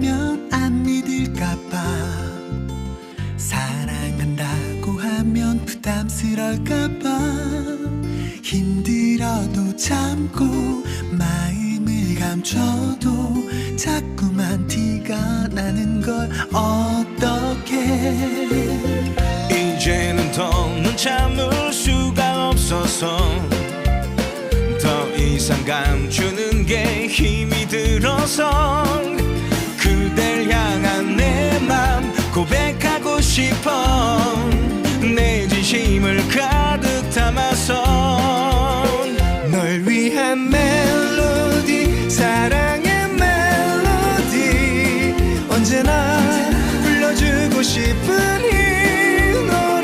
부담스러울까봐. 사랑한다고 하면 부담스러울까봐. 힘들어도 참고 마음을 감춰도 자꾸만 티가 나는 걸 어떡해. 이제는 더는 참을 수가 없어서 더 이상 감추는 게 힘이 들어서 멜로디 사랑의 멜로디. 언제나 불러주고 싶은